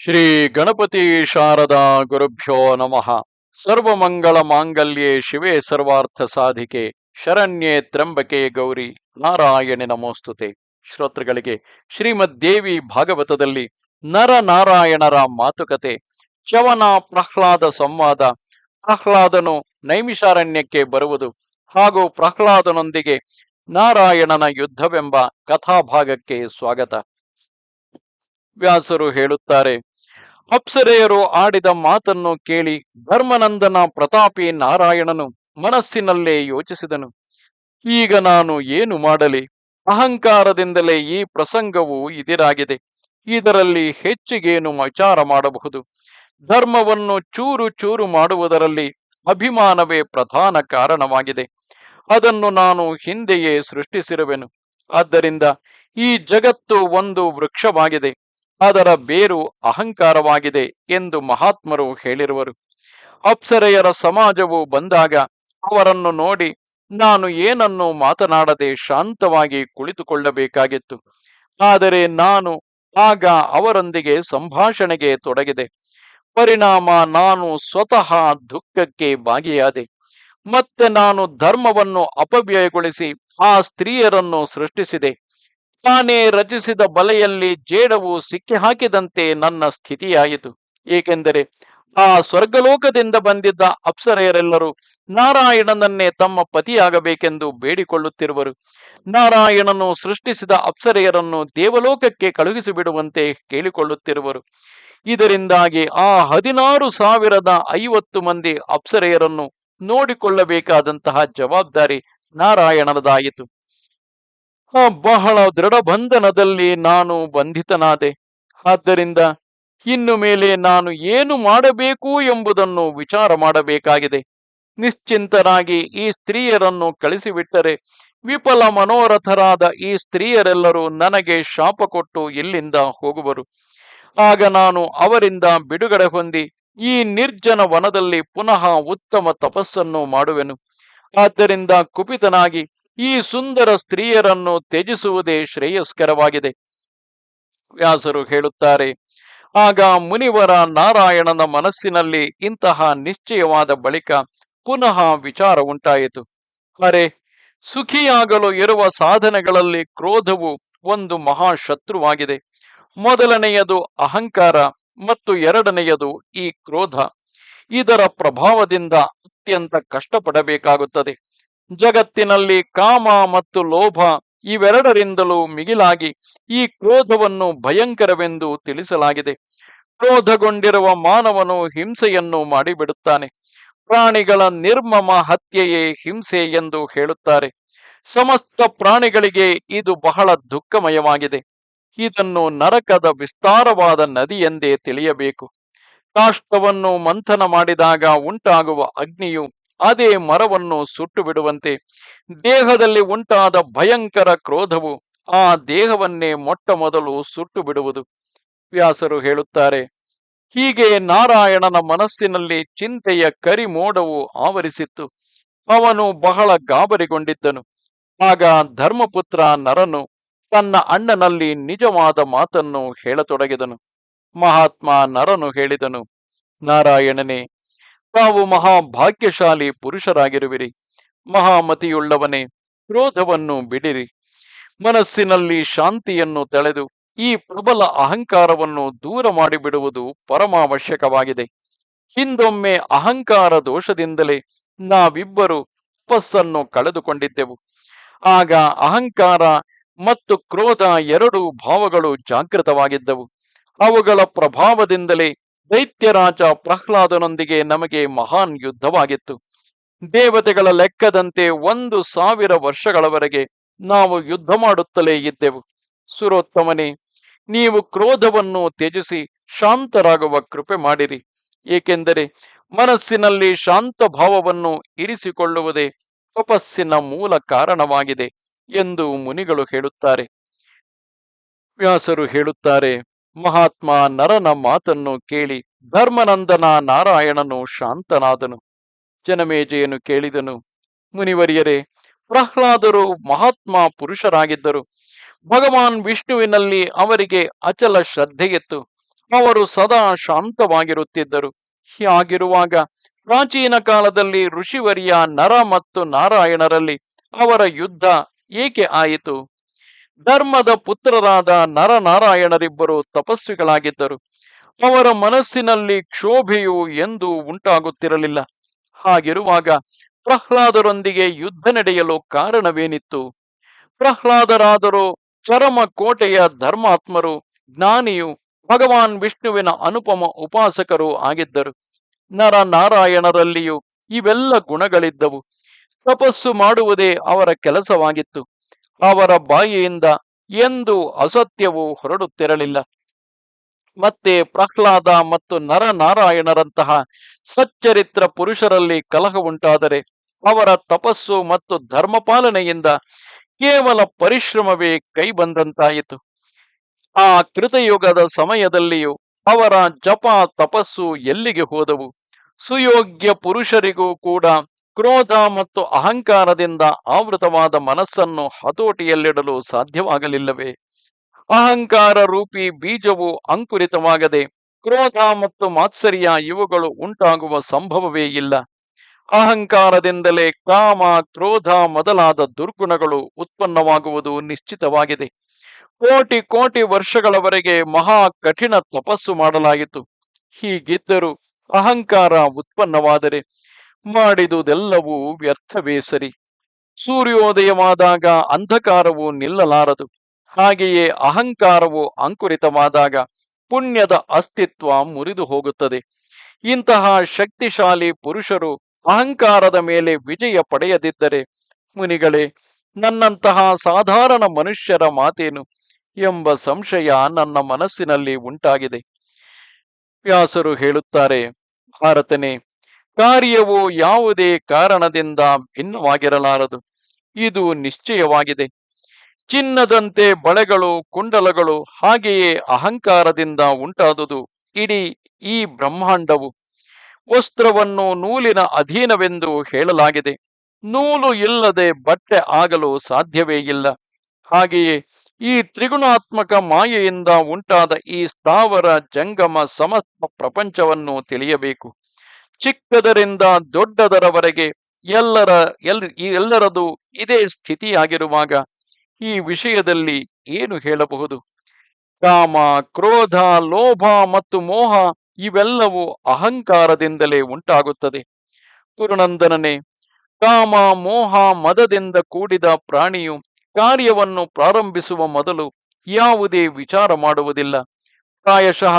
ಶ್ರೀ ಗಣಪತಿ ಶಾರದಾ ಗುರುಭ್ಯೋ ನಮಃ. ಸರ್ವಮಂಗಳ ಮಾಂಗಲ್ಯೇ ಶಿವೇ ಸರ್ವಾರ್ಥ ಸಾಧಿಕೆ, ಶರಣ್ಯೆ ತ್ರಂಬಕೆ ಗೌರಿ ನಾರಾಯಣಿ ನಮೋಸ್ತುತೆ. ಶ್ರೋತೃಗಳಿಗೆ ಶ್ರೀಮದ್ ದೇವಿ ಭಾಗವತದಲ್ಲಿ ನರ ನಾರಾಯಣರ ಮಾತುಕತೆ ಚವನ ಪ್ರಹ್ಲಾದ ಸಂವಾದ, ಪ್ರಹ್ಲಾದನು ನೈಮಿಷಾರಣ್ಯಕ್ಕೆ ಬರುವುದು ಹಾಗೂ ಪ್ರಹ್ಲಾದನೊಂದಿಗೆ ನಾರಾಯಣನ ಯುದ್ಧವೆಂಬ ಕಥಾಭಾಗಕ್ಕೆ ಸ್ವಾಗತ. ವ್ಯಾಸರು ಹೇಳುತ್ತಾರೆ ಅಪ್ಸರೆಯರು ಆಡಿದ ಮಾತನ್ನು ಕೇಳಿ ಧರ್ಮನಂದನ ಪ್ರತಾಪಿ ನಾರಾಯಣನು ಮನಸ್ಸಿನಲ್ಲೇ ಯೋಚಿಸಿದನು. ಈಗ ನಾನು ಏನು ಮಾಡಲಿ? ಅಹಂಕಾರದಿಂದಲೇ ಈ ಪ್ರಸಂಗವು ಇದಿರಾಗಿದೆ ಇದರಲ್ಲಿ ಹೆಚ್ಚಿಗೇನು ವಿಚಾರ ಮಾಡಬಹುದು? ಧರ್ಮವನ್ನು ಚೂರು ಚೂರು ಮಾಡುವುದರಲ್ಲಿ ಅಭಿಮಾನವೇ ಪ್ರಧಾನ ಕಾರಣವಾಗಿದೆ. ಅದನ್ನು ನಾನು ಹಿಂದೆಯೇ ಸೃಷ್ಟಿಸಿರುವೆನು. ಆದ್ದರಿಂದ ಈ ಜಗತ್ತು ಒಂದು ವೃಕ್ಷವಾಗಿದೆ. ಅದರ ಬೇರು ಅಹಂಕಾರವಾಗಿದೆ ಎಂದು ಮಹಾತ್ಮರು ಹೇಳಿರುವರು. ಅಪ್ಸರೆಯರ ಸಮಾಜವು ಬಂದಾಗ ಅವರನ್ನು ನೋಡಿ ನಾನು ಏನನ್ನು ಮಾತನಾಡದೆ ಶಾಂತವಾಗಿ ಕುಳಿತುಕೊಳ್ಳಬೇಕಾಗಿತ್ತು. ಆದರೆ ನಾನು ಆಗ ಅವರೊಂದಿಗೆ ಸಂಭಾಷಣೆಗೆ ತೊಡಗಿದೆ. ಪರಿಣಾಮ ನಾನು ಸ್ವತಃ ದುಃಖಕ್ಕೆ ಭಾಗಿಯಾದೆ. ಮತ್ತೆ ನಾನು ಧರ್ಮವನ್ನು ಅಪವ್ಯಯಗೊಳಿಸಿ ಆ ಸ್ತ್ರೀಯರನ್ನು ಸೃಷ್ಟಿಸಿದೆ. ತಾನೇ ರಚಿಸಿದ ಬಲೆಯಲ್ಲಿ ಜೇಡವು ಸಿಕ್ಕಿ ಹಾಕಿದಂತೆ ನನ್ನ ಸ್ಥಿತಿಯಾಯಿತು. ಏಕೆಂದರೆ ಆ ಸ್ವರ್ಗಲೋಕದಿಂದ ಬಂದಿದ್ದ ಅಪ್ಸರೆಯರೆಲ್ಲರೂ ನಾರಾಯಣನನ್ನೇ ತಮ್ಮ ಪತಿಯಾಗಬೇಕೆಂದು ಬೇಡಿಕೊಳ್ಳುತ್ತಿರುವರು. ನಾರಾಯಣನು ಸೃಷ್ಟಿಸಿದ ಅಪ್ಸರೆಯರನ್ನು ದೇವಲೋಕಕ್ಕೆ ಕಳುಹಿಸಿಬಿಡುವಂತೆ ಕೇಳಿಕೊಳ್ಳುತ್ತಿರುವರು. ಇದರಿಂದಾಗಿ ಆ ಹದಿನಾರು ಸಾವಿರದ ಐವತ್ತು ಮಂದಿ ಅಪ್ಸರೆಯರನ್ನು ನೋಡಿಕೊಳ್ಳಬೇಕಾದಂತಹ ಜವಾಬ್ದಾರಿ ನಾರಾಯಣನದಾಯಿತು. ಬಹಳ ದೃಢ ಬಂಧನದಲ್ಲಿ ನಾನು ಬಂಧಿತನಾದೆ. ಆದ್ದರಿಂದ ಇನ್ನು ಮೇಲೆ ನಾನು ಏನು ಮಾಡಬೇಕು ಎಂಬುದನ್ನು ವಿಚಾರ ಮಾಡಬೇಕಾಗಿದೆ. ನಿಶ್ಚಿಂತನಾಗಿ ಈ ಸ್ತ್ರೀಯರನ್ನು ಕಳಿಸಿಬಿಟ್ಟರೆ ವಿಫಲ ಮನೋರಥರಾದ ಈ ಸ್ತ್ರೀಯರೆಲ್ಲರೂ ನನಗೆ ಶಾಪ ಕೊಟ್ಟು ಇಲ್ಲಿಂದ ಹೋಗುವರು. ಆಗ ನಾನು ಅವರಿಂದ ಬಿಡುಗಡೆ ಹೊಂದಿ ಈ ನಿರ್ಜನ ವನದಲ್ಲಿ ಪುನಃ ಉತ್ತಮ ತಪಸ್ಸನ್ನು ಮಾಡುವೆನು. ಆದ್ದರಿಂದ ಕುಪಿತನಾಗಿ ಈ ಸುಂದರ ಸ್ತ್ರೀಯರನ್ನು ತ್ಯಜಿಸುವುದೇ ಶ್ರೇಯಸ್ಕರವಾಗಿದೆ. ವ್ಯಾಸರು ಹೇಳುತ್ತಾರೆ, ಆಗ ಮುನಿವರ ನಾರಾಯಣನ ಮನಸ್ಸಿನಲ್ಲಿ ಇಂತಹ ನಿಶ್ಚಯವಾದ ಬಳಿಕ ಪುನಃ ವಿಚಾರ ಉಂಟಾಯಿತು. ಅರೆ, ಸುಖಿಯಾಗಲು ಇರುವ ಸಾಧನೆಗಳಲ್ಲಿ ಕ್ರೋಧವು ಒಂದು ಮಹಾಶತ್ರುವಾಗಿದೆ. ಮೊದಲನೆಯದು ಅಹಂಕಾರ ಮತ್ತು ಎರಡನೆಯದು ಈ ಕ್ರೋಧ. ಇದರ ಪ್ರಭಾವದಿಂದ ಅತ್ಯಂತ ಕಷ್ಟಪಡಬೇಕಾಗುತ್ತದೆ. ಜಗತ್ತಿನಲ್ಲಿ ಕಾಮ ಮತ್ತು ಲೋಭ ಇವೆರಡರಿಂದಲೂ ಮಿಗಿಲಾಗಿ ಈ ಕ್ರೋಧವನ್ನು ಭಯಂಕರವೆಂದು ತಿಳಿಸಲಾಗಿದೆ. ಕ್ರೋಧಗೊಂಡಿರುವ ಮಾನವನು ಹಿಂಸೆಯನ್ನು ಮಾಡಿಬಿಡುತ್ತಾನೆ. ಪ್ರಾಣಿಗಳ ನಿರ್ಮಮ ಹತ್ಯೆಯೇ ಹಿಂಸೆ ಎಂದು ಹೇಳುತ್ತಾರೆ. ಸಮಸ್ತ ಪ್ರಾಣಿಗಳಿಗೆ ಇದು ಬಹಳ ದುಃಖಮಯವಾಗಿದೆ. ಇದನ್ನು ನರಕದ ವಿಸ್ತಾರವಾದ ನದಿ ಎಂದೇ ತಿಳಿಯಬೇಕು. ಕಾಷ್ಟವನ್ನು ಮಂಥನ ಮಾಡಿದಾಗ ಉಂಟಾಗುವ ಅಗ್ನಿಯು ಅದೇ ಮರವನ್ನು ಸುಟ್ಟು ಬಿಡುವಂತೆ ದೇಹದಲ್ಲಿ ಉಂಟಾದ ಭಯಂಕರ ಕ್ರೋಧವು ಆ ದೇಹವನ್ನೇ ಮೊಟ್ಟ ಮೊದಲು ಸುಟ್ಟು ಬಿಡುವುದು ವ್ಯಾಸರು ಹೇಳುತ್ತಾರೆ, ಹೀಗೆ ನಾರಾಯಣನ ಮನಸ್ಸಿನಲ್ಲಿ ಚಿಂತೆಯ ಕರಿಮೋಡವು ಆವರಿಸಿತ್ತು. ಅವನು ಬಹಳ ಗಾಬರಿಗೊಂಡಿದ್ದನು. ಆಗ ಧರ್ಮಪುತ್ರ ನರನು ತನ್ನ ಅಣ್ಣನಲ್ಲಿ ನಿಜವಾದ ಮಾತನ್ನು ಹೇಳತೊಡಗಿದನು. ಮಹಾತ್ಮ ನರನು ಹೇಳಿದನು, ನಾರಾಯಣನೇ ತಾವು ಮಹಾಭಾಗ್ಯಶಾಲಿ ಪುರುಷರಾಗಿರುವಿರಿ. ಮಹಾಮತಿಯುಳ್ಳವನೇ, ಕ್ರೋಧವನ್ನು ಬಿಡಿರಿ. ಮನಸ್ಸಿನಲ್ಲಿ ಶಾಂತಿಯನ್ನು ತಳೆದು, ಈ ಪ್ರಬಲ ಅಹಂಕಾರವನ್ನು ದೂರ ಮಾಡಿಬಿಡುವುದು ಪರಮಾವಶ್ಯಕವಾಗಿದೆ. ಹಿಂದೊಮ್ಮೆ ಅಹಂಕಾರ ದೋಷದಿಂದಲೇ ನಾವಿಬ್ಬರು ತಪಸ್ಸನ್ನು ಕಳೆದುಕೊಂಡಿದ್ದೆವು. ಆಗ ಅಹಂಕಾರ ಮತ್ತು ಕ್ರೋಧ ಎರಡು ಭಾವಗಳು ಜಾಗೃತವಾಗಿದ್ದವು. ಅವುಗಳ ಪ್ರಭಾವದಿಂದಲೇ ದೈತ್ಯರಾಜ ಪ್ರಹ್ಲಾದನೊಂದಿಗೆ ನಮಗೆ ಮಹಾನ್ ಯುದ್ಧವಾಗಿತ್ತು. ದೇವತೆಗಳ ಲೆಕ್ಕದಂತೆ ಒಂದು ಸಾವಿರ ವರ್ಷಗಳವರೆಗೆ ನಾವು ಯುದ್ಧ ಮಾಡುತ್ತಲೇ ಇದ್ದೆವು. ಸುರೋತ್ತಮನೇ, ನೀವು ಕ್ರೋಧವನ್ನು ತ್ಯಜಿಸಿ ಶಾಂತರಾಗುವ ಕೃಪೆ ಮಾಡಿರಿ. ಏಕೆಂದರೆ ಮನಸ್ಸಿನಲ್ಲಿ ಶಾಂತ ಭಾವವನ್ನು ಇರಿಸಿಕೊಳ್ಳುವುದೇ ತಪಸ್ಸಿನ ಮೂಲ ಕಾರಣವಾಗಿದೆ ಎಂದು ಮುನಿಗಳು ಹೇಳುತ್ತಾರೆ. ವ್ಯಾಸರು ಹೇಳುತ್ತಾರೆ ಮಹಾತ್ಮ ನರನ ಮಾತನ್ನು ಕೇಳಿ ಧರ್ಮನಂದನ ನಾರಾಯಣನು ಶಾಂತನಾದನು. ಜನಮೇಜೆಯನ್ನು ಕೇಳಿದನು, ಮುನಿವರಿಯರೇ, ಪ್ರಹ್ಲಾದರು ಮಹಾತ್ಮ ಪುರುಷರಾಗಿದ್ದರು. ಭಗವಾನ್ ವಿಷ್ಣುವಿನಲ್ಲಿ ಅವರಿಗೆ ಅಚಲ ಶ್ರದ್ಧೆಯಿತ್ತು. ಅವರು ಸದಾ ಶಾಂತವಾಗಿರುತ್ತಿದ್ದರು. ಹೀಗಿರುವಾಗ ಪ್ರಾಚೀನ ಕಾಲದಲ್ಲಿ ಋಷಿವರಿಯ ನರ ಮತ್ತು ನಾರಾಯಣರಲ್ಲಿ ಅವರ ಯುದ್ಧ ಏಕೆ ಆಯಿತು? ಧರ್ಮದ ಪುತ್ರರಾದ ನರನಾರಾಯಣರಿಬ್ಬರು ತಪಸ್ವಿಗಳಾಗಿದ್ದರು. ಅವರ ಮನಸ್ಸಿನಲ್ಲಿ ಕ್ಷೋಭೆಯು ಎಂದು ಉಂಟಾಗುತ್ತಿರಲಿಲ್ಲ. ಹಾಗಿರುವಾಗ ಪ್ರಹ್ಲಾದರೊಂದಿಗೆ ಯುದ್ಧ ನಡೆಯಲು ಕಾರಣವೇನಿತ್ತು? ಪ್ರಹ್ಲಾದರಾದರೂ ಚರಮ ಕೋಟೆಯ ಧರ್ಮಾತ್ಮರು, ಜ್ಞಾನಿಯು, ಭಗವಾನ್ ವಿಷ್ಣುವಿನ ಅನುಪಮ ಉಪಾಸಕರು ಆಗಿದ್ದರು. ನರ ನಾರಾಯಣರಲ್ಲಿಯೂ ಇವೆಲ್ಲ ಗುಣಗಳಿದ್ದವು. ತಪಸ್ಸು ಮಾಡುವುದೇ ಅವರ ಕೆಲಸವಾಗಿತ್ತು. ಅವರ ಬಾಯಿಯಿಂದ ಎಂದು ಅಸತ್ಯವು ಹೊರಡುತ್ತಿರಲಿಲ್ಲ. ಮತ್ತೆ ಪ್ರಹ್ಲಾದ ಮತ್ತು ನರನಾರಾಯಣರಂತಹ ಸಚ್ಚರಿತ್ರ ಪುರುಷರಲ್ಲಿ ಕಲಹ ಉಂಟಾದರೆ ಅವರ ತಪಸ್ಸು ಮತ್ತು ಧರ್ಮಪಾಲನೆಯಿಂದ ಕೇವಲ ಪರಿಶ್ರಮವೇ ಕೈ ಬಂದಂತಾಯಿತು. ಆ ಕೃತಯುಗದ ಸಮಯದಲ್ಲಿಯೂ ಅವರ ಜಪ ತಪಸ್ಸು ಎಲ್ಲಿಗೆ ಹೋದವು? ಸುಯೋಗ್ಯ ಪುರುಷರಿಗೂ ಕೂಡ ಕ್ರೋಧ ಮತ್ತು ಅಹಂಕಾರದಿಂದ ಆವೃತವಾದ ಮನಸ್ಸನ್ನು ಹತೋಟಿಯಲ್ಲಿಡಲು ಸಾಧ್ಯವಾಗಲಿಲ್ಲವೇ? ಅಹಂಕಾರ ರೂಪಿ ಬೀಜವು ಅಂಕುರಿತವಾಗದೆ ಕ್ರೋಧ ಮತ್ತು ಮಾತ್ಸರ್ಯ ಇವುಗಳು ಉಂಟಾಗುವ ಸಂಭವವೇ ಇಲ್ಲ. ಅಹಂಕಾರದಿಂದಲೇ ಕಾಮ, ಕ್ರೋಧ ಮೊದಲಾದ ದುರ್ಗುಣಗಳು ಉತ್ಪನ್ನವಾಗುವುದು ನಿಶ್ಚಿತವಾಗಿದೆ. ಕೋಟಿ ಕೋಟಿ ವರ್ಷಗಳವರೆಗೆ ಮಹಾ ಕಠಿಣ ತಪಸ್ಸು ಮಾಡಲಾಯಿತು. ಹೀಗಿದ್ದರೂ ಅಹಂಕಾರ ಉತ್ಪನ್ನವಾದರೆ ಮಾಡಿದುದೆಲ್ಲವೂ ವ್ಯರ್ಥವೇ ಸರಿ. ಸೂರ್ಯೋದಯವಾದಾಗ ಅಂಧಕಾರವು ನಿಲ್ಲಲಾರದು. ಹಾಗೆಯೇ ಅಹಂಕಾರವು ಅಂಕುರಿತವಾದಾಗ ಪುಣ್ಯದ ಅಸ್ತಿತ್ವ ಮುರಿದು ಹೋಗುತ್ತದೆ. ಇಂತಹ ಶಕ್ತಿಶಾಲಿ ಪುರುಷರು ಅಹಂಕಾರದ ಮೇಲೆ ವಿಜಯ ಪಡೆಯದಿದ್ದರೆ, ಮುನಿಗಳೇ, ನನ್ನಂತಹ ಸಾಧಾರಣ ಮನುಷ್ಯರ ಮಾತೇನು ಎಂಬ ಸಂಶಯ ನನ್ನ ಮನಸ್ಸಿನಲ್ಲಿ ಉಂಟಾಗಿದೆ. ವ್ಯಾಸರು ಹೇಳುತ್ತಾರೆ ಭಾರತನೇ ಕಾರ್ಯವು ಯಾವುದೇ ಕಾರಣದಿಂದ ಭಿನ್ನವಾಗಿರಲಾರದು. ಇದು ನಿಶ್ಚಯವಾಗಿದೆ. ಚಿನ್ನದಂತೆ ಬಳೆಗಳು, ಕುಂಡಲಗಳು ಹಾಗೆಯೇ ಅಹಂಕಾರದಿಂದ ಉಂಟಾದುದು. ಇಡೀ ಈ ಬ್ರಹ್ಮಾಂಡವು ವಸ್ತ್ರವನ್ನು ನೂಲಿನ ಅಧೀನವೆಂದು ಹೇಳಲಾಗಿದೆ. ನೂಲು ಇಲ್ಲದೆ ಬಟ್ಟೆ ಆಗಲು ಸಾಧ್ಯವೇ ಇಲ್ಲ. ಹಾಗೆಯೇ ಈ ತ್ರಿಗುಣಾತ್ಮಕ ಮಾಯೆಯಿಂದ ಉಂಟಾದ ಈ ಸ್ಥಾವರ ಜಂಗಮ ಸಮಸ್ತ ಪ್ರಪಂಚವನ್ನು ತಿಳಿಯಬೇಕು. ಚಿಕ್ಕದರಿಂದ ದೊಡ್ಡದರವರೆಗೆ ಎಲ್ಲರ ಎಲ್ ಎಲ್ಲರದು ಇದೇ ಸ್ಥಿತಿಯಾಗಿರುವಾಗ ಈ ವಿಷಯದಲ್ಲಿ ಏನು ಹೇಳಬಹುದು? ಕಾಮ, ಕ್ರೋಧ, ಲೋಭ ಮತ್ತು ಮೋಹ ಇವೆಲ್ಲವೂ ಅಹಂಕಾರದಿಂದಲೇ ಉಂಟಾಗುತ್ತದೆ. ಗುರುನಂದನನೆ, ಕಾಮ, ಮೋಹ, ಮದದಿಂದ ಕೂಡಿದ ಪ್ರಾಣಿಯು ಕಾರ್ಯವನ್ನು ಪ್ರಾರಂಭಿಸುವ ಮೊದಲು ಯಾವುದೇ ವಿಚಾರ ಮಾಡುವುದಿಲ್ಲ. ಪ್ರಾಯಶಃ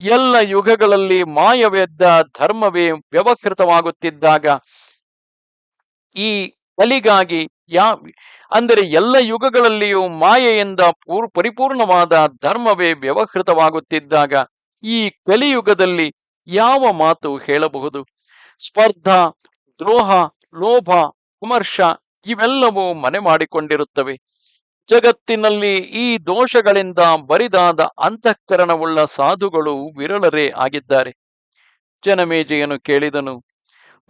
ಎಲ್ಲ ಯುಗಗಳಲ್ಲಿ ಮಾಯವೆದ್ದ ಧರ್ಮವೇ ವ್ಯವಹೃತವಾಗುತ್ತಿದ್ದಾಗ ಈ ಕಲಿಗಾಗಿ ಯಾ, ಅಂದರೆ ಎಲ್ಲ ಯುಗಗಳಲ್ಲಿಯೂ ಮಾಯೆಯಿಂದ ಪೂರ್, ಪರಿಪೂರ್ಣವಾದ ಧರ್ಮವೇ ವ್ಯವಹೃತವಾಗುತ್ತಿದ್ದಾಗ ಈ ಕಲಿಯುಗದಲ್ಲಿ ಯಾವ ಮಾತು ಹೇಳಬಹುದು? ಸ್ಪರ್ಧಾ, ದ್ರೋಹ, ಲೋಭ, ವಿಮರ್ಶ ಇವೆಲ್ಲವೂ ಮನೆ ಮಾಡಿಕೊಂಡಿರುತ್ತವೆ. ಜಗತ್ತಿನಲ್ಲಿ ಈ ದೋಷಗಳಿಂದ ಬರಿದಾದ ಅಂತಃಕರಣವುಳ್ಳ ಸಾಧುಗಳು ವಿರಳರೇ ಆಗಿದ್ದಾರೆ. ಜನಮೇಜೆಯನ್ನು ಕೇಳಿದನು,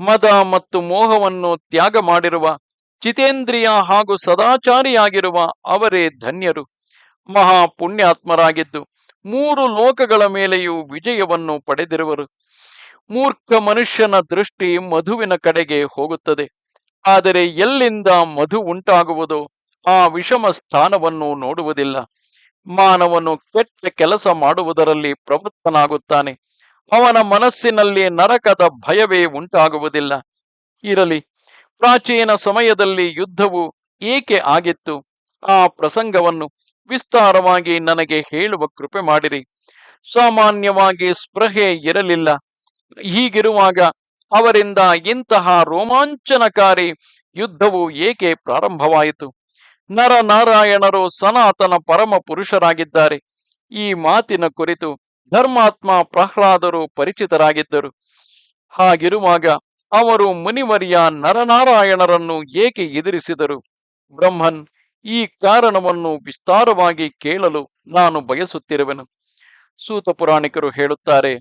ಮದ ಮತ್ತು ಮೋಹವನ್ನು ತ್ಯಾಗ ಮಾಡಿರುವ, ಜಿತೇಂದ್ರಿಯ ಹಾಗೂ ಸದಾಚಾರಿಯಾಗಿರುವ ಅವರೇ ಧನ್ಯರು. ಮಹಾ ಪುಣ್ಯಾತ್ಮರಾಗಿದ್ದು ಮೂರು ಲೋಕಗಳ ಮೇಲೆಯೂ ವಿಜಯವನ್ನು ಪಡೆದಿರುವರು. ಮೂರ್ಖ ಮನುಷ್ಯನ ದೃಷ್ಟಿ ಮಧುವಿನ ಕಡೆಗೆ ಹೋಗುತ್ತದೆ. ಆದರೆ ಎಲ್ಲಿಂದ ಮಧು ಉಂಟಾಗುವುದೋ ಆ ವಿಷಮ ಸ್ಥಾನವನ್ನು ನೋಡುವುದಿಲ್ಲ. ಮಾನವನು ಕೆಟ್ಟ ಕೆಲಸ ಮಾಡುವುದರಲ್ಲಿ ಪ್ರವೃತ್ತನಾಗುತ್ತಾನೆ. ಅವನ ಮನಸ್ಸಿನಲ್ಲಿ ನರಕದ ಭಯವೇ ಉಂಟಾಗುವುದಿಲ್ಲ. ಇರಲಿ, ಪ್ರಾಚೀನ ಸಮಯದಲ್ಲಿ ಯುದ್ಧವು ಏಕೆ ಆಗಿತ್ತು? ಆ ಪ್ರಸಂಗವನ್ನು ವಿಸ್ತಾರವಾಗಿ ನನಗೆ ಹೇಳುವ ಕೃಪೆ ಮಾಡಿರಿ. ಸಾಮಾನ್ಯವಾಗಿ ಸ್ಪೃಹೆ ಇರಲಿಲ್ಲ. ಹೀಗಿರುವಾಗ ಅವರಿಂದ ಇಂತಹ ರೋಮಾಂಚನಕಾರಿ ಯುದ್ಧವು ಏಕೆ ಪ್ರಾರಂಭವಾಯಿತು? ನರನಾರಾಯಣರು ಸನಾತನ ಪರಮ ಪುರುಷರಾಗಿದ್ದಾರೆ. ಈ ಮಾತಿನ ಕುರಿತು ಧರ್ಮಾತ್ಮ ಪ್ರಹ್ಲಾದರು ಪರಿಚಿತರಾಗಿದ್ದರು. ಹಾಗಿರುವಾಗ ಅವರು ಮುನಿವರಿಯ ನರನಾರಾಯಣರನ್ನು ಏಕೆ ಎದುರಿಸಿದರು? ಬ್ರಹ್ಮನ್, ಈ ಕಾರಣವನ್ನು ವಿಸ್ತಾರವಾಗಿ ಕೇಳಲು ನಾನು ಬಯಸುತ್ತಿರುವೆನು. ಸೂತ ಪುರಾಣಿಕರು ಹೇಳುತ್ತಾರೆ,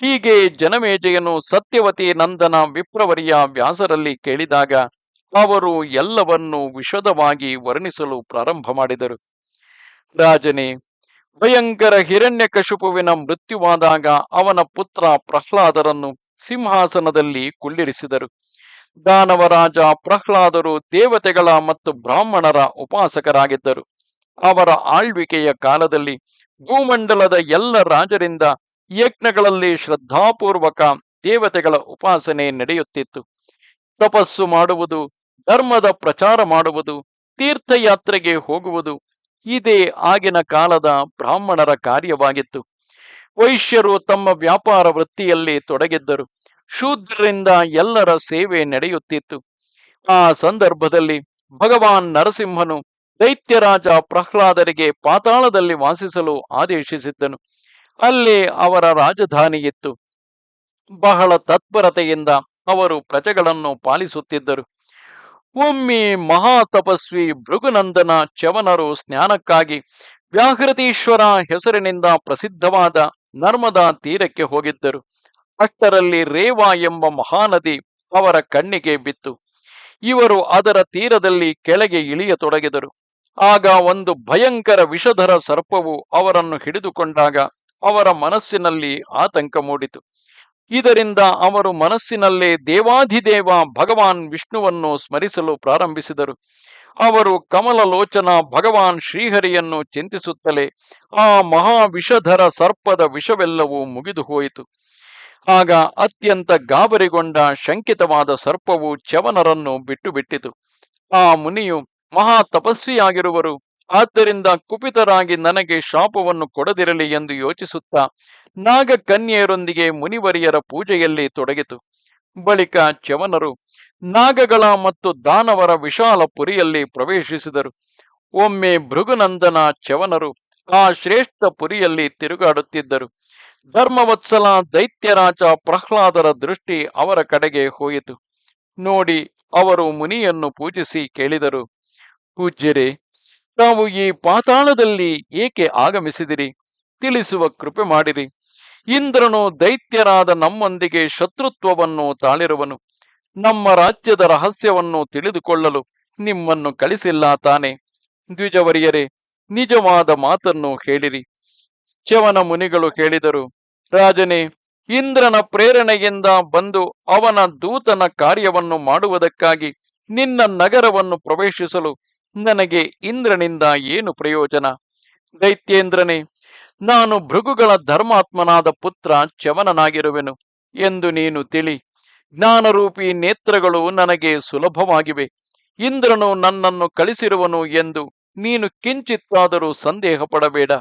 ಹೀಗೆ ಜನಮೇಜೆಯನ್ನು ಸತ್ಯವತಿ ನಂದನ ವಿಪ್ರವರಿಯ ವ್ಯಾಸರಲ್ಲಿ ಕೇಳಿದಾಗ ಅವರು ಎಲ್ಲವನ್ನೂ ವಿಷದವಾಗಿ ವರ್ಣಿಸಲು ಪ್ರಾರಂಭ ಮಾಡಿದರು. ರಾಜನೇ, ಭಯಂಕರ ಹಿರಣ್ಯಕಶುಪುವಿನ ಮೃತ್ಯುವಾದಾಗ ಅವನ ಪುತ್ರ ಪ್ರಹ್ಲಾದರನ್ನು ಸಿಂಹಾಸನದಲ್ಲಿ ಕುಳ್ಳಿರಿಸಿದರು. ದಾನವರಾಜ ಪ್ರಹ್ಲಾದರು ದೇವತೆಗಳ ಮತ್ತು ಬ್ರಾಹ್ಮಣರ ಉಪಾಸಕರಾಗಿದ್ದರು. ಅವರ ಆಳ್ವಿಕೆಯ ಕಾಲದಲ್ಲಿ ಭೂಮಂಡಲದ ಎಲ್ಲ ರಾಜರಿಂದ ಯಜ್ಞಗಳಲ್ಲಿ ಶ್ರದ್ಧಾಪೂರ್ವಕ ದೇವತೆಗಳ ಉಪಾಸನೆ ನಡೆಯುತ್ತಿತ್ತು. ತಪಸ್ಸು ಮಾಡುವುದು ಧರ್ಮದ ಪ್ರಚಾರ ಮಾಡುವುದು, ತೀರ್ಥಯಾತ್ರೆಗೆ ಹೋಗುವುದು, ಇದೇ ಆಗಿನ ಕಾಲದ ಬ್ರಾಹ್ಮಣರ ಕಾರ್ಯವಾಗಿತ್ತು. ವೈಶ್ಯರು ತಮ್ಮ ವ್ಯಾಪಾರ ವೃತ್ತಿಯಲ್ಲಿ ತೊಡಗಿದ್ದರು. ಶೂದ್ರರಿಂದ ಎಲ್ಲರ ಸೇವೆ ನಡೆಯುತ್ತಿತ್ತು. ಆ ಸಂದರ್ಭದಲ್ಲಿ ಭಗವಾನ್ ನರಸಿಂಹನು ದೈತ್ಯರಾಜ ಪ್ರಹ್ಲಾದರಿಗೆ ಪಾತಾಳದಲ್ಲಿ ವಾಸಿಸಲು ಆದೇಶಿಸಿದ್ದನು. ಅಲ್ಲಿ ಅವರ ರಾಜಧಾನಿ ಇತ್ತು. ಬಹಳ ತತ್ಪರತೆಯಿಂದ ಅವರು ಪ್ರಜೆಗಳನ್ನು ಪಾಲಿಸುತ್ತಿದ್ದರು. ಒಮ್ಮೆ ಮಹಾತಪಸ್ವಿ ಭೃಗುನಂದನ ಚವನರು ಸ್ನಾನಕ್ಕಾಗಿ ವ್ಯಾಹೃತೀಶ್ವರ ಹೆಸರಿನಿಂದ ಪ್ರಸಿದ್ಧವಾದ ನರ್ಮದಾ ತೀರಕ್ಕೆ ಹೋಗಿದ್ದರು. ಅಷ್ಟರಲ್ಲಿ ರೇವಾ ಎಂಬ ಮಹಾನದಿ ಅವರ ಕಣ್ಣಿಗೆ ಬಿತ್ತು. ಇವರು ಅದರ ತೀರದಲ್ಲಿ ಕೆಳಗೆ ಇಳಿಯತೊಡಗಿದರು. ಆಗ ಒಂದು ಭಯಂಕರ ವಿಷಧರ ಸರ್ಪವು ಅವರನ್ನು ಹಿಡಿದುಕೊಂಡಾಗ ಅವರ ಮನಸ್ಸಿನಲ್ಲಿ ಆತಂಕ ಮೂಡಿತು. ಇದರಿಂದ ಅವರು ಮನಸ್ಸಿನಲ್ಲೇ ದೇವಾಧಿದೇವ ಭಗವಾನ್ ವಿಷ್ಣುವನ್ನು ಸ್ಮರಿಸಲು ಪ್ರಾರಂಭಿಸಿದರು. ಅವರು ಕಮಲಲೋಚನ ಭಗವಾನ್ ಶ್ರೀಹರಿಯನ್ನು ಚಿಂತಿಸುತ್ತಲೇ ಆ ಮಹಾ ವಿಷಧರ ಸರ್ಪದ ವಿಷವೆಲ್ಲವೂ ಮುಗಿದು ಹೋಯಿತು. ಆಗ ಅತ್ಯಂತ ಗಾಬರಿಗೊಂಡ ಶಂಕಿತವಾದ ಸರ್ಪವು ಚವನರನ್ನು ಬಿಟ್ಟು ಬಿಟ್ಟಿತು. ಆ ಮುನಿಯು ಮಹಾ ತಪಸ್ವಿಯಾಗಿರುವರು. ಆದ್ದರಿಂದ ಕುಪಿತರಾಗಿ ನನಗೆ ಶಾಪವನ್ನು ಕೊಡದಿರಲಿ ಎಂದು ಯೋಚಿಸುತ್ತಾ ನಾಗಕನ್ಯೆಯರೊಂದಿಗೆ ಮುನಿವರಿಯರ ಪೂಜೆಯಲ್ಲಿ ತೊಡಗಿತು. ಬಳಿಕ ಚವನರು ನಾಗಗಳ ಮತ್ತು ದಾನವರ ವಿಶಾಲ ಪುರಿಯಲ್ಲಿ ಪ್ರವೇಶಿಸಿದರು. ಒಮ್ಮೆ ಭೃಗುನಂದನ ಚವನರು ಆ ಶ್ರೇಷ್ಠ ಪುರಿಯಲ್ಲಿ ತಿರುಗಾಡುತ್ತಿದ್ದರು. ಧರ್ಮವತ್ಸಲ ದೈತ್ಯರಾಜ ಪ್ರಹ್ಲಾದರ ದೃಷ್ಟಿ ಅವರ ಕಡೆಗೆ ಹೋಯಿತು. ನೋಡಿ, ಅವರು ಮುನಿಯನ್ನು ಪೂಜಿಸಿ ಕೇಳಿದರು. ಪೂಜ್ಯರೇ ತಾವು ಈ ಪಾತಾಳದಲ್ಲಿ ಏಕೆ ಆಗಮಿಸಿದಿರಿ? ತಿಳಿಸುವ ಕೃಪೆ ಮಾಡಿರಿ. ಇಂದ್ರನು ದೈತ್ಯರಾದ ನಮ್ಮೊಂದಿಗೆ ಶತ್ರುತ್ವವನ್ನು ತಾಳಿರುವನು. ನಮ್ಮ ರಾಜ್ಯದ ರಹಸ್ಯವನ್ನು ತಿಳಿದುಕೊಳ್ಳಲು ನಿಮ್ಮನ್ನು ಕಳಿಸಿಲ್ಲ ತಾನೆ. ದ್ವಿಜವರಿಯರೇ, ನಿಜವಾದ ಮಾತನ್ನು ಹೇಳಿರಿ. ಚವನ ಮುನಿಗಳು ಹೇಳಿದರು, ರಾಜನೇ, ಇಂದ್ರನ ಪ್ರೇರಣೆಯಿಂದ ಬಂದು ಅವನ ದೂತನ ಕಾರ್ಯವನ್ನು ಮಾಡುವುದಕ್ಕಾಗಿ ನಿನ್ನ ನಗರವನ್ನು ಪ್ರವೇಶಿಸಲು ನನಗೆ ಇಂದ್ರನಿಂದ ಏನು ಪ್ರಯೋಜನ? ದೈತ್ಯೇಂದ್ರನೇ, ನಾನು ಭೃಗುಗಳ ಧರ್ಮಾತ್ಮನಾದ ಪುತ್ರ ಚವನನಾಗಿರುವೆನು ಎಂದು ನೀನು ತಿಳಿ. ಜ್ಞಾನರೂಪಿ ನೇತ್ರಗಳು ನನಗೆ ಸುಲಭವಾಗಿವೆ. ಇಂದ್ರನು ನನ್ನನ್ನು ಕಳಿಸಿರುವನು ಎಂದು ನೀನು ಕಿಂಚಿತ್ತಾದರೂ ಸಂದೇಹ ಪಡಬೇಡ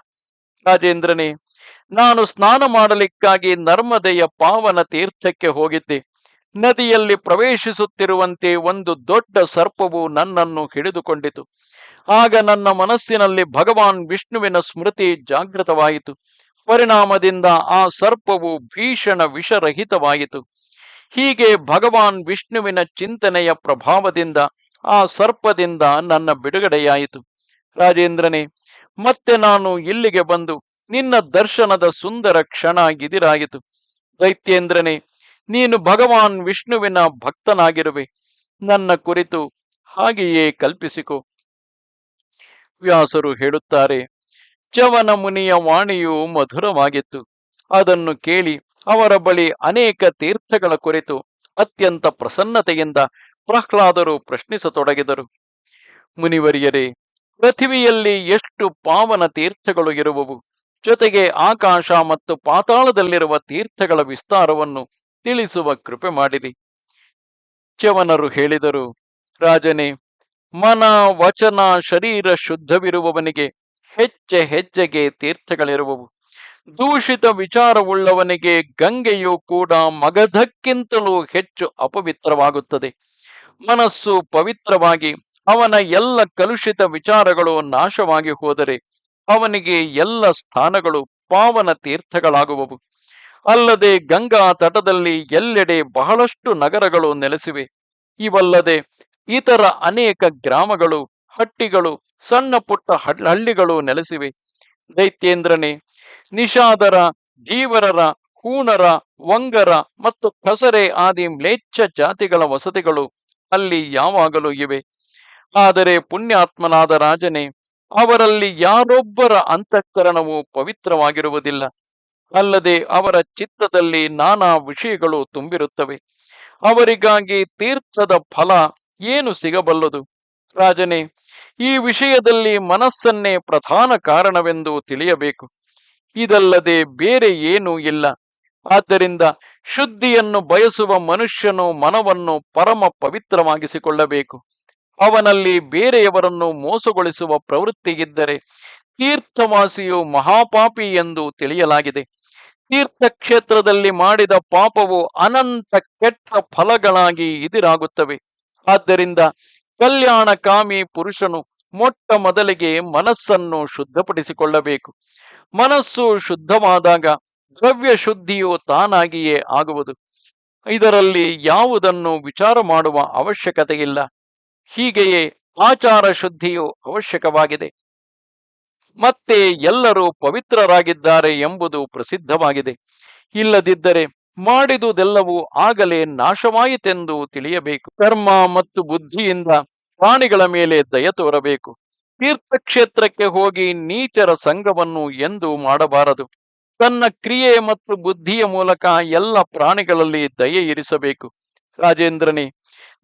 ರಾಜೇಂದ್ರನೇ, ನಾನು ಸ್ನಾನ ಮಾಡಲಿಕ್ಕಾಗಿ ನರ್ಮದೆಯ ಪಾವನ ತೀರ್ಥಕ್ಕೆ ಹೋಗಿದ್ದೆ. ನದಿಯಲ್ಲಿ ಪ್ರವೇಶಿಸುತ್ತಿರುವಂತೆ ಒಂದು ದೊಡ್ಡ ಸರ್ಪವು ನನ್ನನ್ನು ಹಿಡಿದುಕೊಂಡಿತು. ಆಗ ನನ್ನ ಮನಸ್ಸಿನಲ್ಲಿ ಭಗವಾನ್ ವಿಷ್ಣುವಿನ ಸ್ಮೃತಿ ಜಾಗೃತವಾಯಿತು. ಪರಿಣಾಮದಿಂದ ಆ ಸರ್ಪವು ಭೀಷಣ ವಿಷರಹಿತವಾಯಿತು. ಹೀಗೆ ಭಗವಾನ್ ವಿಷ್ಣುವಿನ ಚಿಂತನೆಯ ಪ್ರಭಾವದಿಂದ ಆ ಸರ್ಪದಿಂದ ನನ್ನ ಬಿಡುಗಡೆಯಾಯಿತು. ರಾಜೇಂದ್ರನೇ, ಮತ್ತೆ ನಾನು ಇಲ್ಲಿಗೆ ಬಂದು ನಿನ್ನ ದರ್ಶನದ ಸುಂದರ ಕ್ಷಣ ಇದಿರಾಯಿತು ದೈತ್ಯೇಂದ್ರನೇ ನೀನು ಭಗವಾನ್ ವಿಷ್ಣುವಿನ ಭಕ್ತನಾಗಿರುವೆ. ನನ್ನ ಕುರಿತು ಹಾಗೆಯೇ ಕಲ್ಪಿಸಿಕೊ. ವ್ಯಾಸರು ಹೇಳುತ್ತಾರೆ ಚವನ ಮುನಿಯ ವಾಣಿಯು ಮಧುರವಾಗಿತ್ತು. ಅದನ್ನು ಕೇಳಿ ಅವರ ಬಳಿ ಅನೇಕ ತೀರ್ಥಗಳ ಕುರಿತು ಅತ್ಯಂತ ಪ್ರಸನ್ನತೆಯಿಂದ ಪ್ರಹ್ಲಾದರು ಪ್ರಶ್ನಿಸತೊಡಗಿದರು. ಮುನಿವರಿಯರೇ, ಪೃಥಿವಿಯಲ್ಲಿ ಎಷ್ಟು ಪಾವನ ತೀರ್ಥಗಳು ಇರುವವು? ಜೊತೆಗೆ ಆಕಾಶ ಮತ್ತು ಪಾತಾಳದಲ್ಲಿರುವ ತೀರ್ಥಗಳ ವಿಸ್ತಾರವನ್ನು ತಿಳಿಸುವ ಕೃಪೆ ಮಾಡಿರಿ. ಚವನರು ಹೇಳಿದರು, ರಾಜನೇ, ಮನ, ವಚನ, ಶರೀರ ಶುದ್ಧವಿರುವವನಿಗೆ ಹೆಚ್ಚೆ ಹೆಜ್ಜೆಗೆ ತೀರ್ಥಗಳಿರುವವು. ದೂಷಿತ ವಿಚಾರವುಳ್ಳವನಿಗೆ ಗಂಗೆಯು ಕೂಡ ಮಗಧಕ್ಕಿಂತಲೂ ಹೆಚ್ಚು ಅಪವಿತ್ರವಾಗುತ್ತದೆ. ಮನಸ್ಸು ಪವಿತ್ರವಾಗಿ, ಅವನ ಎಲ್ಲ ಕಲುಷಿತ ವಿಚಾರಗಳು ನಾಶವಾಗಿ ಹೋದರೆ ಅವನಿಗೆ ಎಲ್ಲ ಸ್ಥಾನಗಳು ಪಾವನ ತೀರ್ಥಗಳಾಗುವವು ಅಲ್ಲದೆ ಗಂಗಾ ತಟದಲ್ಲಿ ಎಲ್ಲೆಡೆ ಬಹಳಷ್ಟು ನಗರಗಳು ನೆಲೆಸಿವೆ. ಇವಲ್ಲದೆ ಇತರ ಅನೇಕ ಗ್ರಾಮಗಳು, ಹಟ್ಟಿಗಳು, ಸಣ್ಣ ಪುಟ್ಟ ಹಳ್- ಹಳ್ಳಿಗಳು ನೆಲೆಸಿವೆ. ದೈತ್ಯೇಂದ್ರನೇ, ನಿಷಾದರ ಧೀವರರ ಹೂಣರ ವಂಗರ ಮತ್ತು ಕಸರೆ ಆದಿ ಮ್ಲೇಚ್ಛ ಜಾತಿಗಳ ವಸತಿಗಳು ಅಲ್ಲಿ ಯಾವಾಗಲೂ ಇವೆ. ಆದರೆ ಪುಣ್ಯಾತ್ಮನಾದ ರಾಜನೇ, ಅವರಲ್ಲಿ ಯಾರೊಬ್ಬರ ಅಂತಃಕರಣವು ಪವಿತ್ರವಾಗಿರುವುದಿಲ್ಲ. ಅಲ್ಲದೆ ಅವರ ಚಿತ್ತದಲ್ಲಿ ನಾನಾ ವಿಷಯಗಳು ತುಂಬಿರುತ್ತವೆ. ಅವರಿಗಾಗಿ ತೀರ್ಥದ ಫಲ ಏನು ಸಿಗಬಲ್ಲದು? ರಾಜನೇ, ಈ ವಿಷಯದಲ್ಲಿ ಮನಸ್ಸನ್ನೇ ಪ್ರಧಾನ ಕಾರಣವೆಂದು ತಿಳಿಯಬೇಕು. ಇದಲ್ಲದೆ ಬೇರೆ ಏನೂ ಇಲ್ಲ. ಆದ್ದರಿಂದ ಶುದ್ಧಿಯನ್ನು ಬಯಸುವ ಮನುಷ್ಯನು ಮನವನ್ನು ಪರಮ ಪವಿತ್ರವಾಗಿಸಿಕೊಳ್ಳಬೇಕು. ಅವನಲ್ಲಿ ಬೇರೆಯವರನ್ನು ಮೋಸಗೊಳಿಸುವ ಪ್ರವೃತ್ತಿ ಇದ್ದರೆ ತೀರ್ಥವಾಸಿಯು ಮಹಾಪಾಪಿ ಎಂದು ತಿಳಿಯಲಾಗಿದೆ. ತೀರ್ಥಕ್ಷೇತ್ರದಲ್ಲಿ ಮಾಡಿದ ಪಾಪವು ಅನಂತ ಕೆಟ್ಟ ಫಲಗಳಾಗಿ ಎದುರಾಗುತ್ತವೆ. ಆದ್ದರಿಂದ ಕಲ್ಯಾಣಕಾಮಿ ಪುರುಷನು ಮೊಟ್ಟ ಮೊದಲಿಗೆ ಮನಸ್ಸನ್ನು ಶುದ್ಧಪಡಿಸಿಕೊಳ್ಳಬೇಕು. ಮನಸ್ಸು ಶುದ್ಧವಾದಾಗ ದ್ರವ್ಯ ಶುದ್ಧಿಯು ತಾನಾಗಿಯೇ ಆಗುವುದು. ಇದರಲ್ಲಿ ಯಾವುದನ್ನು ವಿಚಾರ ಮಾಡುವ ಅವಶ್ಯಕತೆ ಇಲ್ಲ ಹೀಗೆಯೇ ಆಚಾರ ಶುದ್ಧಿಯು ಅವಶ್ಯಕವಾಗಿದೆ. ಮತ್ತೆ ಎಲ್ಲರೂ ಪವಿತ್ರರಾಗಿದ್ದಾರೆ ಎಂಬುದು ಪ್ರಸಿದ್ಧವಾಗಿದೆ. ಇಲ್ಲದಿದ್ದರೆ ಮಾಡಿದುದೆಲ್ಲವೂ ಆಗಲೇ ನಾಶವಾಯಿತೆಂದು ತಿಳಿಯಬೇಕು. ಕರ್ಮ ಮತ್ತು ಬುದ್ಧಿಯಿಂದ ಪ್ರಾಣಿಗಳ ಮೇಲೆ ದಯ ತೋರಬೇಕು. ತೀರ್ಥಕ್ಷೇತ್ರಕ್ಕೆ ಹೋಗಿ ನೀಚರ ಸಂಘವನ್ನು ಎಂದು ಮಾಡಬಾರದು. ತನ್ನ ಕ್ರಿಯೆ ಮತ್ತು ಬುದ್ಧಿಯ ಮೂಲಕ ಎಲ್ಲ ಪ್ರಾಣಿಗಳಲ್ಲಿ ದಯೆ ಇರಿಸಬೇಕು. ರಾಜೇಂದ್ರನೇ,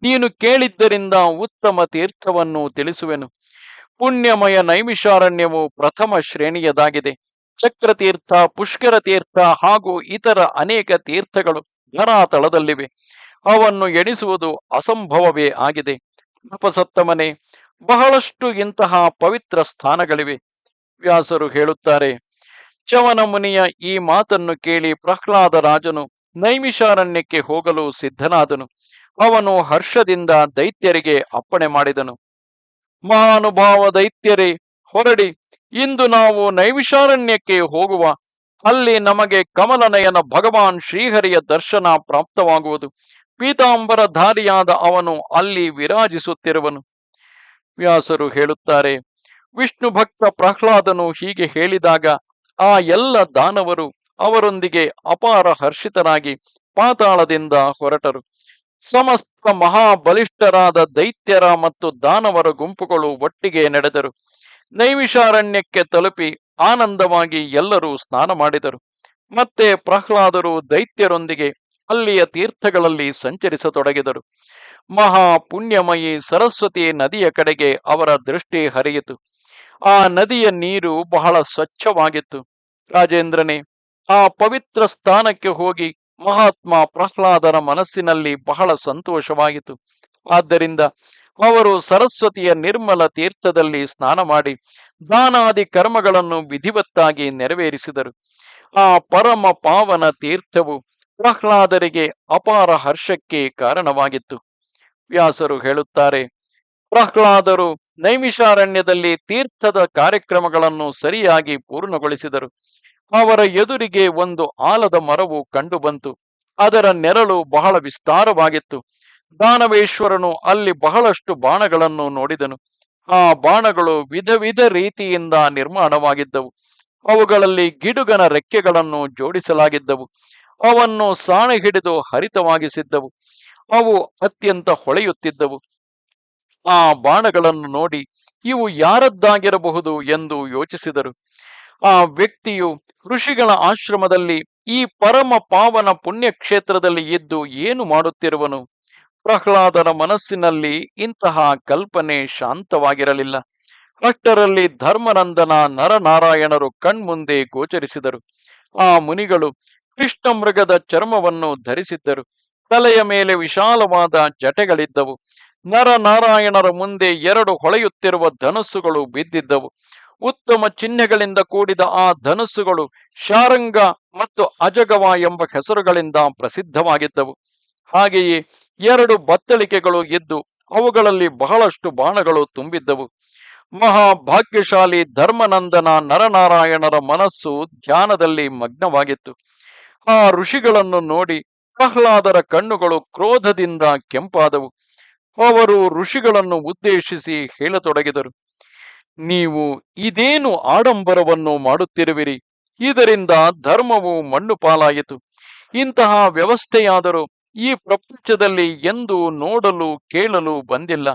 ನೀನು ಕೇಳಿದ್ದರಿಂದ ಉತ್ತಮ ತೀರ್ಥವನ್ನು ತಿಳಿಸುವೆನು. ಪುಣ್ಯಮಯ ನೈಮಿಷಾರಣ್ಯವು ಪ್ರಥಮ ಶ್ರೇಣಿಯದಾಗಿದೆ. ಚಕ್ರತೀರ್ಥ ಪುಷ್ಕರ ತೀರ್ಥ ಹಾಗೂ ಇತರ ಅನೇಕ ತೀರ್ಥಗಳು ಧರಾತಳದಲ್ಲಿವೆ. ಅವನ್ನು ಎಣಿಸುವುದು ಅಸಂಭವವೇ ಆಗಿದೆ. ಉಪಸಪ್ತಮನೆ ಬಹಳಷ್ಟು ಇಂತಹ ಪವಿತ್ರ ಸ್ಥಾನಗಳಿವೆ, ವ್ಯಾಸರು ಹೇಳುತ್ತಾರೆ. ಚವನ ಮುನಿಯ ಈ ಮಾತನ್ನು ಕೇಳಿ ಪ್ರಹ್ಲಾದ ರಾಜನು ನೈಮಿಷಾರಣ್ಯಕ್ಕೆ ಹೋಗಲು ಸಿದ್ಧನಾದನು. ಅವನು ಹರ್ಷದಿಂದ ದೈತ್ಯರಿಗೆ ಅಪ್ಪಣೆ ಮಾಡಿದನು. ಮಹಾನುಭಾವ ದೈತ್ಯರೇ ಹೊರಡಿ, ಇಂದು ನಾವು ನೈವಿಶಾರಣ್ಯಕ್ಕೆ ಹೋಗುವ. ಅಲ್ಲಿ ನಮಗೆ ಕಮಲನಯನ ಭಗವಾನ್ ಶ್ರೀಹರಿಯ ದರ್ಶನ ಪ್ರಾಪ್ತವಾಗುವುದು. ಪೀತಾಂಬರ ಧಾರಿಯಾದ ಅವನು ಅಲ್ಲಿ ವಿರಾಜಿಸುತ್ತಿರುವನು. ವ್ಯಾಸರು ಹೇಳುತ್ತಾರೆ, ವಿಷ್ಣು ಭಕ್ತ ಪ್ರಹ್ಲಾದನು ಹೀಗೆ ಹೇಳಿದಾಗ, ಆ ಎಲ್ಲ ದಾನವರು ಅವರೊಂದಿಗೆ ಅಪಾರ ಹರ್ಷಿತರಾಗಿ ಪಾತಾಳದಿಂದ ಹೊರಟರು. ಸಮಸ್ತ ಮಹಾಬಲಿಷ್ಠರಾದ ದೈತ್ಯರ ಮತ್ತು ದಾನವರ ಗುಂಪುಗಳು ಒಟ್ಟಿಗೆ ನಡೆದರು. ನೈವಿಷಾರಣ್ಯಕ್ಕೆ ತಲುಪಿ ಆನಂದವಾಗಿ ಎಲ್ಲರೂ ಸ್ನಾನ ಮಾಡಿದರು. ಮತ್ತೆ ಪ್ರಹ್ಲಾದರು ದೈತ್ಯರೊಂದಿಗೆ ಅಲ್ಲಿಯ ತೀರ್ಥಗಳಲ್ಲಿ ಸಂಚರಿಸತೊಡಗಿದರು. ಮಹಾ ಪುಣ್ಯಮಯಿ ಸರಸ್ವತಿ ನದಿಯ ಕಡೆಗೆ ಅವರ ದೃಷ್ಟಿ ಹರಿಯಿತು. ಆ ನದಿಯ ನೀರು ಬಹಳ ಸ್ವಚ್ಛವಾಗಿತ್ತು. ರಾಜೇಂದ್ರನೇ, ಆ ಪವಿತ್ರ ಸ್ಥಾನಕ್ಕೆ ಹೋಗಿ ಮಹಾತ್ಮ ಪ್ರಹ್ಲಾದರ ಮನಸ್ಸಿನಲ್ಲಿ ಬಹಳ ಸಂತೋಷವಾಯಿತು ಆದ್ದರಿಂದ ಅವರು ಸರಸ್ವತಿಯ ನಿರ್ಮಲ ತೀರ್ಥದಲ್ಲಿ ಸ್ನಾನ ಮಾಡಿ ದಾನಾದಿ ಕರ್ಮಗಳನ್ನು ವಿಧಿವತ್ತಾಗಿ ನೆರವೇರಿಸಿದರು. ಆ ಪರಮ ಪಾವನ ತೀರ್ಥವು ಪ್ರಹ್ಲಾದರಿಗೆ ಅಪಾರ ಹರ್ಷಕ್ಕೆ ಕಾರಣವಾಗಿತ್ತು. ವ್ಯಾಸರು ಹೇಳುತ್ತಾರೆ, ಪ್ರಹ್ಲಾದರು ನೈಮಿಷಾರಣ್ಯದಲ್ಲಿ ತೀರ್ಥದ ಕಾರ್ಯಕ್ರಮಗಳನ್ನು ಸರಿಯಾಗಿ ಪೂರ್ಣಗೊಳಿಸಿದರು. ಅವರ ಎದುರಿಗೆ ಒಂದು ಆಲದ ಮರವು ಕಂಡುಬಂತು. ಅದರ ನೆರಳು ಬಹಳ ವಿಸ್ತಾರವಾಗಿತ್ತು. ದಾನವೇಶ್ವರನು ಅಲ್ಲಿ ಬಹಳಷ್ಟು ಬಾಣಗಳನ್ನು ನೋಡಿದನು. ಆ ಬಾಣಗಳು ವಿಧ ವಿಧ ರೀತಿಯಿಂದ ನಿರ್ಮಾಣವಾಗಿದ್ದವು. ಅವುಗಳಲ್ಲಿ ಗಿಡುಗನ ರೆಕ್ಕೆಗಳನ್ನು ಜೋಡಿಸಲಾಗಿದ್ದವು. ಅವನ್ನು ಸಾಣೆ ಹಿಡಿದು ಹರಿತವಾಗಿಸಿದ್ದವು. ಅವು ಅತ್ಯಂತ ಹೊಳೆಯುತ್ತಿದ್ದವು. ಆ ಬಾಣಗಳನ್ನು ನೋಡಿ ಇವು ಯಾರದ್ದಾಗಿರಬಹುದು ಎಂದು ಯೋಚಿಸಿದರು. ಆ ವ್ಯಕ್ತಿಯು ಋಷಿಗಳ ಆಶ್ರಮದಲ್ಲಿ ಈ ಪರಮ ಪಾವನ ಪುಣ್ಯ ಕ್ಷೇತ್ರದಲ್ಲಿ ಇದ್ದು ಏನು ಮಾಡುತ್ತಿರುವನು? ಪ್ರಹ್ಲಾದನ ಮನಸ್ಸಿನಲ್ಲಿ ಇಂತಹ ಕಲ್ಪನೆ ಶಾಂತವಾಗಿರಲಿಲ್ಲ. ಅಷ್ಟರಲ್ಲಿ ಧರ್ಮನಂದನ ನರನಾರಾಯಣರು ಕಣ್ಮುಂದೆ ಗೋಚರಿಸಿದರು. ಆ ಮುನಿಗಳು ಕೃಷ್ಣ ಮೃಗದ ಚರ್ಮವನ್ನು ಧರಿಸಿದ್ದರು. ತಲೆಯ ಮೇಲೆ ವಿಶಾಲವಾದ ಜಟೆಗಳಿದ್ದವು. ನರನಾರಾಯಣರ ಮುಂದೆ ಎರಡು ಹೊಳೆಯುತ್ತಿರುವ ಧನಸ್ಸುಗಳು ಬಿದ್ದಿದ್ದವು. ಉತ್ತಮ ಚಿಹ್ನೆಗಳಿಂದ ಕೂಡಿದ ಆ ಧನಸ್ಸುಗಳು ಶಾರಂಗ ಮತ್ತು ಅಜಗವ ಎಂಬ ಹೆಸರುಗಳಿಂದ ಪ್ರಸಿದ್ಧವಾಗಿದ್ದವು. ಹಾಗೆಯೇ ಎರಡು ಬತ್ತಳಿಕೆಗಳು ಇದ್ದು ಅವುಗಳಲ್ಲಿ ಬಹಳಷ್ಟು ಬಾಣಗಳು ತುಂಬಿದ್ದವು. ಮಹಾಭಾಗ್ಯಶಾಲಿ ಧರ್ಮನಂದನ ನರನಾರಾಯಣರ ಮನಸ್ಸು ಧ್ಯಾನದಲ್ಲಿ ಮಗ್ನವಾಗಿತ್ತು. ಆ ಋಷಿಗಳನ್ನು ನೋಡಿ ಪ್ರಹ್ಲಾದರ ಕಣ್ಣುಗಳು ಕ್ರೋಧದಿಂದ ಕೆಂಪಾದವು. ಅವರು ಋಷಿಗಳನ್ನು ಉದ್ದೇಶಿಸಿ ಹೇಳತೊಡಗಿದರು. ನೀವು ಇದೇನು ಆಡಂಬರವನ್ನು ಮಾಡುತ್ತಿರುವಿರಿ? ಇದರಿಂದ ಧರ್ಮವು ಮಣ್ಣು ಪಾಲಾಯಿತು. ಇಂತಹ ವ್ಯವಸ್ಥೆಯಾದರೂ ಈ ಪ್ರಪಂಚದಲ್ಲಿ ಎಂದು ನೋಡಲು ಕೇಳಲು ಬಂದಿಲ್ಲ.